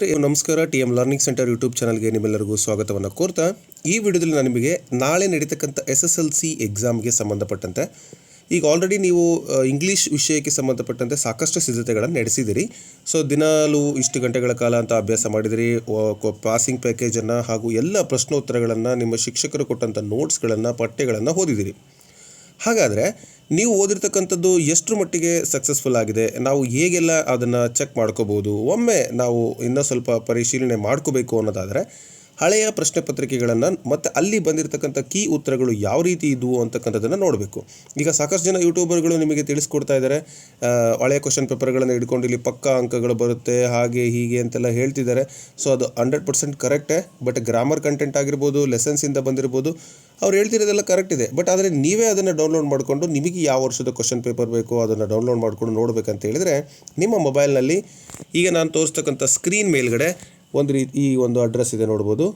ಸ್ನೇಹಿತರೆ, ನಮಸ್ಕಾರ. T M learning centre YouTube ಚಾನಲ್ಗೆ ನಿಮ್ಮೆಲ್ಲರಿಗೂ ಸ್ವಾಗತವನ್ನು ಕೋರ್ತಾ. ಈ ವಿಡಿಯೋದಲ್ಲಿ ನಾನು ನಿಮಗೆ ನಾಳೆ ನಡೀತಕ್ಕಂಥ ಎಸ್ ಎಸ್ ಎಲ್ ಸಿ ಎಕ್ಸಾಮ್ಗೆ ಸಂಬಂಧಪಟ್ಟಂತೆ, ಈಗ ಆಲ್ರೆಡಿ ನೀವು ಇಂಗ್ಲೀಷ್ ವಿಷಯಕ್ಕೆ ಸಂಬಂಧಪಟ್ಟಂತೆ ಸಾಕಷ್ಟು ಸಿದ್ಧತೆಗಳನ್ನು ನಡೆಸಿದಿರಿ. ಸೊ ದಿನಾಲು ಇಷ್ಟು ಗಂಟೆಗಳ ಕಾಲ ಅಂತ ಅಭ್ಯಾಸ ಮಾಡಿದಿರಿ. ಪಾಸಿಂಗ್ ಪ್ಯಾಕೇಜನ್ನು ಹಾಗೂ ಎಲ್ಲ ಪ್ರಶ್ನೋತ್ತರಗಳನ್ನು ನಿಮ್ಮ ಶಿಕ್ಷಕರು ಕೊಟ್ಟಂಥ ನೋಟ್ಸ್ಗಳನ್ನು ಪಠ್ಯಗಳನ್ನು ಓದಿದಿರಿ. ಹಾಗಾದರೆ ನೀವು ಓದಿರ್ತಕ್ಕಂಥದ್ದು ಎಷ್ಟರ ಮಟ್ಟಿಗೆ ಸಕ್ಸಸ್ಫುಲ್ ಆಗಿದೆ, ನಾವು ಹೇಗೆಲ್ಲ ಅದನ್ನು ಚೆಕ್ ಮಾಡ್ಕೋಬೋದು ಒಮ್ಮೆ ನಾವು ಇನ್ನೂ ಸ್ವಲ್ಪ ಪರಿಶೀಲನೆ ಮಾಡ್ಕೋಬೇಕು ಅನ್ನೋದಾದರೆ ಹಳೆಯ ಪ್ರಶ್ನೆ ಪತ್ರಿಕೆಗಳನ್ನು ಮತ್ತು ಅಲ್ಲಿ ಬಂದಿರತಕ್ಕಂಥ ಕೀ ಉತ್ತರಗಳು ಯಾವ ರೀತಿ ಇದ್ವು ಅಂತಕ್ಕಂಥದ್ದನ್ನು ನೋಡಬೇಕು. ಈಗ ಸಾಕಷ್ಟು ಜನ ಯೂಟ್ಯೂಬರ್ಗಳು ನಿಮಗೆ ತಿಳಿಸ್ಕೊಡ್ತಾ ಇದ್ದಾರೆ ಹಳೆಯ ಕ್ವಶನ್ ಪೇಪರ್ಗಳನ್ನು ಹಿಡ್ಕೊಂಡು ಇಲ್ಲಿ ಪಕ್ಕಾ ಅಂಕಗಳು ಬರುತ್ತೆ, ಹಾಗೆ ಹೀಗೆ ಅಂತೆಲ್ಲ ಹೇಳ್ತಿದ್ದಾರೆ ಸೊ ಅದು ಹಂಡ್ರೆಡ್ ಪರ್ಸೆಂಟ್ ಕರೆಕ್ಟೇ ಬಟ್ ಗ್ರಾಮರ್ ಕಂಟೆಂಟ್ ಆಗಿರ್ಬೋದು ಲೆಸನ್ಸಿಂದ ಬಂದಿರ್ಬೋದು, ಅವ್ರು ಹೇಳ್ತಿರೋದೆಲ್ಲ ಕರೆಕ್ಟ್ ಇದೆ. ಬಟ್ ಆದರೆ ನೀವೇ ಅದನ್ನು ಡೌನ್ಲೋಡ್ ಮಾಡಿಕೊಂಡು ನಿಮಗೆ ಯಾವ ವರ್ಷದ ಕ್ವಶನ್ ಪೇಪರ್ ಬೇಕೋ ಅದನ್ನು ಡೌನ್ಲೋಡ್ ಮಾಡ್ಕೊಂಡು ನೋಡಬೇಕಂತ ಹೇಳಿದರೆ ನಿಮ್ಮ ಮೊಬೈಲ್ನಲ್ಲಿ ಈಗ ನಾನು ತೋರಿಸ್ತಕ್ಕಂಥ ಸ್ಕ್ರೀನ್ ಮೇಲ್ಗಡೆ ಒಂದು ರೀತಿ ಈ ಒಂದು ಅಡ್ರೆಸ್ ಇದೆ ನೋಡ್ಬೋದು.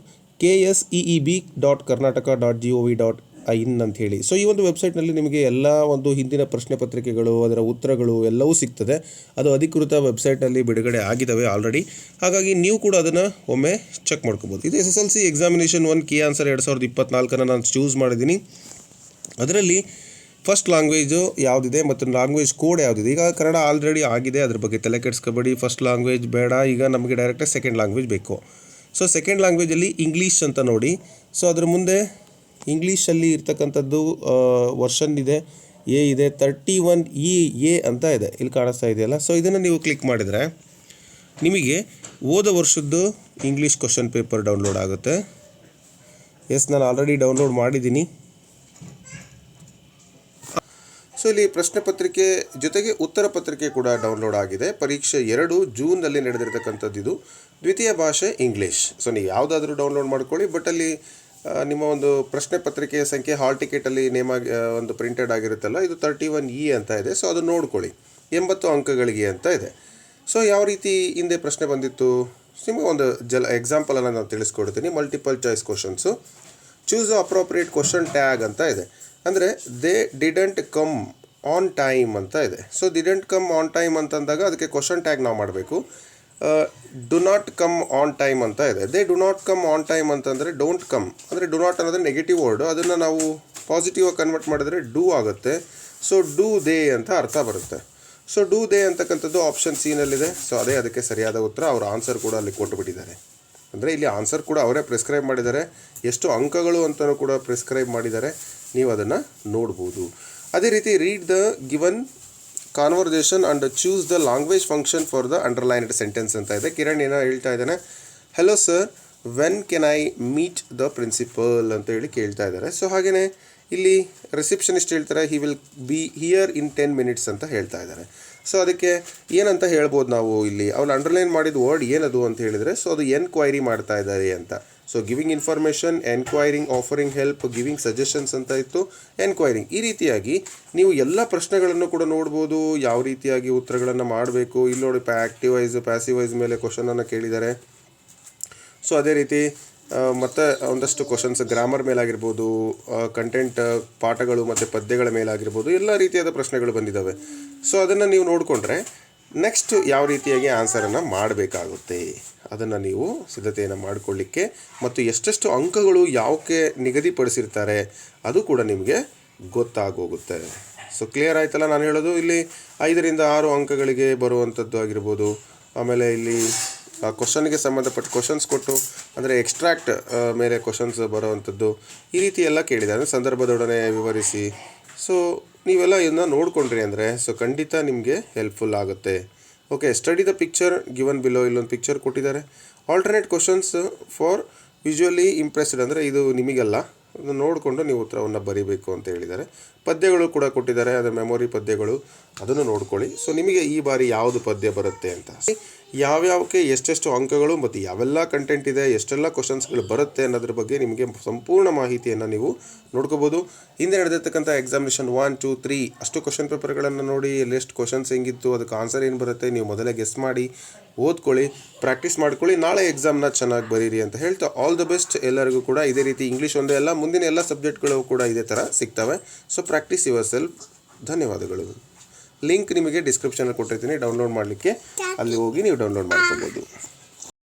K S E E B dot Karnataka dot G O V dot in ಅಂತ ಹೇಳಿ. ಸೊ ಈ ಒಂದು ವೆಬ್ಸೈಟ್ನಲ್ಲಿ ನಿಮಗೆ ಎಲ್ಲ ಒಂದು ಹಿಂದಿನ ಪ್ರಶ್ನೆ ಪತ್ರಿಕೆಗಳು, ಅದರ ಉತ್ತರಗಳು ಎಲ್ಲವೂ ಸಿಗ್ತದೆ. ಅದು ಅಧಿಕೃತ ವೆಬ್ಸೈಟ್ನಲ್ಲಿ ಬಿಡುಗಡೆ ಆಗಿದ್ದಾವೆ ಆಲ್ರೆಡಿ ಹಾಗಾಗಿ ನೀವು ಕೂಡ ಅದನ್ನು ಒಮ್ಮೆ ಚೆಕ್ ಮಾಡ್ಕೋಬೋದು. ಇದು S S L C examination one key answer ಎರಡು ಸಾವಿರದ ಇಪ್ಪತ್ನಾಲ್ಕನ್ನು ನಾನು ಚೂಸ್ ಮಾಡಿದ್ದೀನಿ. ಅದರಲ್ಲಿ ಫಸ್ಟ್ ಲ್ಯಾಂಗ್ವೇಜು ಯಾವುದಿದೆ ಮತ್ತು ಲ್ಯಾಂಗ್ವೇಜ್ ಕೋಡ್ ಯಾವುದಿದೆ? ಈಗ ಕನ್ನಡ ಆಲ್ರೆಡಿ ಆಗಿದೆ, ಅದ್ರ ಬಗ್ಗೆ ತಲೆ ಕೆಡಿಸ್ಕೋಬೇಡಿ. ಫಸ್ಟ್ ಲ್ಯಾಂಗ್ವೇಜ್ ಬೇಡ, ಈಗ ನಮಗೆ ಡೈರೆಕ್ಟಾಗಿ ಸೆಕೆಂಡ್ ಲ್ಯಾಂಗ್ವೇಜ್ ಬೇಕು. ಸೊ ಸೆಕೆಂಡ್ ಲ್ಯಾಂಗ್ವೇಜಲ್ಲಿ ಇಂಗ್ಲೀಷ್ ಅಂತ ನೋಡಿ. ಸೊ ಅದ್ರ ಮುಂದೆ ಇಂಗ್ಲೀಷಲ್ಲಿ ಇರ್ತಕ್ಕಂಥದ್ದು ವರ್ಷನ್ ಇದೆ. ಎ ಇದೆ ತರ್ಟಿ ಒನ್ ಇ ಎ ಅಂತ ಇದೆ. ಇಲ್ಲಿ ಕಾಣಿಸ್ತಾ ಇದೆಯಲ್ಲ? ಸೊ ಇದನ್ನು ನೀವು ಕ್ಲಿಕ್ ಮಾಡಿದರೆ ನಿಮಗೆ ಓದ ವರ್ಷದ್ದು ಇಂಗ್ಲೀಷ್ ಕ್ವಶನ್ ಪೇಪರ್ ಡೌನ್ಲೋಡ್ ಆಗುತ್ತೆ. ಎಸ್ ನಾನು ಆಲ್ರೆಡಿ ಡೌನ್ಲೋಡ್ ಮಾಡಿದ್ದೀನಿ. ಸೊ ಇಲ್ಲಿ ಪ್ರಶ್ನೆ ಪತ್ರಿಕೆ ಜೊತೆಗೆ ಉತ್ತರ ಪತ್ರಿಕೆ ಕೂಡ ಡೌನ್ಲೋಡ್ ಆಗಿದೆ. ಪರೀಕ್ಷೆ ಎರಡು ಜೂನ್ನಲ್ಲಿ ನಡೆದಿರ್ತಕ್ಕಂಥದ್ದು ಇದು. ದ್ವಿತೀಯ ಭಾಷೆ ಇಂಗ್ಲೀಷ್. ಸೊ ನೀವು ಯಾವುದಾದ್ರೂ ಡೌನ್ಲೋಡ್ ಮಾಡ್ಕೊಳ್ಳಿ. ಬಟ್ ಅಲ್ಲಿ ನಿಮ್ಮ ಒಂದು ಪ್ರಶ್ನೆ ಪತ್ರಿಕೆಯ ಸಂಖ್ಯೆ, ಹಾಲ್ ಟಿಕೆಟಲ್ಲಿ ನೇಮ್ ಆಗಿ ಒಂದು ಪ್ರಿಂಟೆಡ್ ಆಗಿರುತ್ತಲ್ಲ, ಇದು ತರ್ಟಿ ಒನ್ ಇ ಅಂತ ಇದೆ. ಸೊ ಅದು ನೋಡ್ಕೊಳ್ಳಿ. ಎಂಬತ್ತು ಅಂಕಗಳಿಗೆ ಅಂತ ಇದೆ. ಸೊ ಯಾವ ರೀತಿ ಹಿಂದೆ ಪ್ರಶ್ನೆ ಬಂದಿತ್ತು? ನಿಮಗೆ ಒಂದು ಜಲ ಎಕ್ಸಾಂಪಲನ್ನು ನಾನು ತಿಳಿಸ್ಕೊಡ್ತೀನಿ. Multiple choice questions choose appropriate question tag ಅಂತ ಇದೆ. ಅಂದರೆ they didn't come on time ಅಂತ ಇದೆ. So didn't come on time ಅಂತಂದಾಗ ಅದಕ್ಕೆ ಕ್ವಶನ್ ಟ್ಯಾಗ್ ನಾವು ಮಾಡಬೇಕು. Do not come on time ಅಂತ ಇದೆ. They do not come on time ಅಂತಂದರೆ ಡೋಂಟ್ ಕಮ್ ಅಂದರೆ ಡು ನಾಟ್ ಅನ್ನೋದು ನೆಗೆಟಿವ್ ವರ್ಡ್ ಅದನ್ನು ನಾವು ಪಾಸಿಟಿವ್ ಆಗಿ ಕನ್ವರ್ಟ್ ಮಾಡಿದ್ರೆ ಡೂ ಆಗುತ್ತೆ. ಸೊ ಡೂ ದೇ ಅಂತ ಅರ್ಥ ಬರುತ್ತೆ. ಸೊ ಡೂ ದೇ ಅಂತಕ್ಕಂಥದ್ದು ಆಪ್ಷನ್ ಸಿನಲ್ಲಿದೆ ಸೊ ಅದೇ ಅದಕ್ಕೆ ಸರಿಯಾದ ಉತ್ತರ. ಅವರ ಆನ್ಸರ್ ಕೂಡ ಅಲ್ಲಿ ಕೊಟ್ಟುಬಿಟ್ಟಿದ್ದಾರೆ ಅಂದರೆ ಇಲ್ಲಿ ಆನ್ಸರ್ ಕೂಡ ಅವರೇ ಪ್ರಿಸ್ಕ್ರೈಬ್ ಮಾಡಿದ್ದಾರೆ. ಎಷ್ಟು ಅಂಕಗಳು ಅಂತಲೂ ಕೂಡ ಪ್ರಿಸ್ಕ್ರೈಬ್ ಮಾಡಿದ್ದಾರೆ. ನೀವು ಅದನ್ನು ನೋಡ್ಬೋದು. ಅದೇ ರೀತಿ read the given conversation and choose the language function for the underlined sentence ಅಂತ ಇದೆ. ಕಿರಣ್ ಏನೋ ಹೇಳ್ತಾ ಇದ್ದಾನೆ. Hello sir when can I meet the principal ಅಂತ ಹೇಳಿ ಕೇಳ್ತಾ ಇದ್ದಾರೆ. ಸೊ ಹಾಗೆಯೇ ಇಲ್ಲಿ ರಿಸೆಪ್ಷನಿಸ್ಟ್ ಹೇಳ್ತಾರೆ he will be here in ten minutes ಅಂತ ಹೇಳ್ತಾ ಇದ್ದಾರೆ. ಸೊ ಅದಕ್ಕೆ ಏನಂತ ಹೇಳ್ಬೋದು ನಾವು ಇಲ್ಲಿ? ಅವ್ನು ಅಂಡರ್ಲೈನ್ ಮಾಡಿದ ವರ್ಡ್ ಏನದು ಅಂತ ಹೇಳಿದರೆ ಸೊ ಅದು ಎನ್ಕ್ವೈರಿ ಮಾಡ್ತಾ ಇದ್ದಾರೆ ಅಂತ. So giving information enquiring offering help giving suggestions ಅಂತ ಇತ್ತು. ಎನ್ಕ್ವೈರಿಂಗ್ ಈ ರೀತಿಯಾಗಿ ನೀವು ಎಲ್ಲ ಪ್ರಶ್ನೆಗಳನ್ನು ಕೂಡ ನೋಡ್ಬೋದು. ಯಾವ ರೀತಿಯಾಗಿ ಉತ್ತರಗಳನ್ನು ಮಾಡಬೇಕು. ಇಲ್ಲಿ ನೋಡಿ ಪ್ಯಾ active voice voice passive voice ಮೇಲೆ ಕ್ವಶನನ್ನು ಕೇಳಿದ್ದಾರೆ. ಸೊ ಅದೇ ರೀತಿ ಮತ್ತು ಮತ್ತೆ ಒಂದಷ್ಟು ಕ್ವಶನ್ಸ್ ಗ್ರಾಮರ್ ಮೇಲಾಗಿರ್ಬೋದು ಕಂಟೆಂಟ್ ಪಾಠಗಳು ಮತ್ತು ಪದ್ಯಗಳ ಮೇಲಾಗಿರ್ಬೋದು, ಎಲ್ಲ ರೀತಿಯಾದ ಪ್ರಶ್ನೆಗಳು ಬಂದಿದ್ದಾವೆ. ಸೊ ಅದನ್ನು ನೀವು ನೋಡಿಕೊಂಡ್ರೆ ನೆಕ್ಸ್ಟ್ ಯಾವ ರೀತಿಯಾಗಿ ಆನ್ಸರನ್ನು ಮಾಡಬೇಕಾಗುತ್ತೆ? ಅದನ್ನು ನೀವು ಸಿದ್ಧತೆಯನ್ನು ಮಾಡಿಕೊಳ್ಳಿಕ್ಕೆ ಮತ್ತು ಎಷ್ಟೆಷ್ಟು ಅಂಕಗಳು ಯಾವಕ್ಕೆ ನಿಗದಿಪಡಿಸಿರ್ತಾರೆ ಅದು ಕೂಡ ನಿಮಗೆ ಗೊತ್ತಾಗೋಗುತ್ತೆ. ಸೊ ಕ್ಲಿಯರ್ ಆಯ್ತಲ್ಲ ನಾನು ಹೇಳೋದು? ಇಲ್ಲಿ ಐದರಿಂದ ಆರು ಅಂಕಗಳಿಗೆ ಬರುವಂಥದ್ದು ಆಗಿರ್ಬೋದು. ಆಮೇಲೆ ಇಲ್ಲಿ ಕ್ವಶನ್ಗೆ ಸಂಬಂಧಪಟ್ಟ ಕ್ವಶನ್ಸ್ ಕೊಟ್ಟು, ಅಂದರೆ ಎಕ್ಸ್ಟ್ರಾಕ್ಟ್ ಮೇಲೆ ಕ್ವಶನ್ಸ್ ಬರೋವಂಥದ್ದು ಈ ರೀತಿ ಎಲ್ಲ ಕೇಳಿದ್ದಾರೆ ಸಂದರ್ಭದೊಡನೆ ವಿವರಿಸಿ. ಸೊ ನೀವೆಲ್ಲ ಇದನ್ನ ನೋಡ್ಕೊಂಡ್ರಿ ಅಂದರೆ ಸೊ ಖಂಡಿತ ನಿಮಗೆ ಹೆಲ್ಪ್ಫುಲ್ ಆಗುತ್ತೆ. Okay study the picture given below ಇಲ್ಲೊಂದು ಪಿಕ್ಚರ್ ಕೊಟ್ಟಿದ್ದಾರೆ. Alternate questions for visually impressed ಅಂದರೆ ಇದು ನಿಮಗೆಲ್ಲ ಅದನ್ನು ನೋಡಿಕೊಂಡು ನೀವು ಉತ್ತರವನ್ನು ಬರೀಬೇಕು ಅಂತ ಹೇಳಿದ್ದಾರೆ. ಪದ್ಯಗಳು ಕೂಡ ಕೊಟ್ಟಿದ್ದಾರೆ, ಅದರ ಮೆಮೊರಿ ಪದ್ಯಗಳು, ಅದನ್ನು ನೋಡ್ಕೊಳ್ಳಿ. ಸೊ ನಿಮಗೆ ಈ ಬಾರಿ ಯಾವುದು ಪದ್ಯ ಬರುತ್ತೆ ಅಂತ. ಯಾವ್ಯಾವಕ್ಕೆ ಎಷ್ಟೆಷ್ಟು ಅಂಕಗಳು ಮತ್ತು ಯಾವೆಲ್ಲ ಕಂಟೆಂಟ್ ಇದೆ, ಎಷ್ಟೆಲ್ಲ ಕ್ವಶನ್ಸ್ಗಳು ಬರುತ್ತೆ ಅನ್ನೋದ್ರ ಬಗ್ಗೆ ನಿಮಗೆ ಸಂಪೂರ್ಣ ಮಾಹಿತಿಯನ್ನು ನೀವು ನೋಡ್ಕೋಬೋದು. ಹಿಂದೆ ನಡೆದಿರ್ತಕ್ಕಂಥ ಎಕ್ಸಾಮಿನೇಷನ್ ಒನ್ ಟು ತ್ರೀ ಅಷ್ಟು ಕ್ವಶನ್ ಪೇಪರ್ಗಳನ್ನು ನೋಡಿ ಎಷ್ಟು ಕ್ವಶನ್ಸ್ ಹೆಂಗಿತ್ತು, ಅದಕ್ಕೆ ಆನ್ಸರ್ ಏನು ಬರುತ್ತೆ, ನೀವು ಮೊದಲೇ ಗೆಸ್ ಮಾಡಿ, ಓದ್ಕೊಳ್ಳಿ ಪ್ರಾಕ್ಟೀಸ್ ಮಾಡ್ಕೊಳ್ಳಿ, ನಾಳೆ ಎಕ್ಸಾಮ್ನ ಚೆನ್ನಾಗಿ ಬರೀರಿ ಅಂತ ಹೇಳ್ತಾ ಆಲ್ ದ ಬೆಸ್ಟ್ ಎಲ್ಲರಿಗೂ ಕೂಡ ಇದೇ ರೀತಿ ಇಂಗ್ಲೀಷ್ ಒಂದೇ ಅಲ್ಲ, ಮುಂದಿನ ಎಲ್ಲ ಸಬ್ಜೆಕ್ಟ್ಗಳು ಕೂಡ ಇದೇ ಥರ ಸಿಗ್ತವೆ. ಸೊ ಪ್ರಾಕ್ಟೀಸ್ ಯುವರ್ ಸೆಲ್ಫ್ ಧನ್ಯವಾದಗಳು. ಲಿಂಕ್ ನಿಮಗೆ ಡಿಸ್ಕ್ರಿಪ್ಷನಲ್ಲಿ ಕೊಟ್ಟಿರ್ತೀನಿ ಡೌನ್ಲೋಡ್ ಮಾಡಲಿಕ್ಕೆ. ಅಲ್ಲಿ ಹೋಗಿ ನೀವು ಡೌನ್ಲೋಡ್ ಮಾಡ್ಕೋಬೋದು.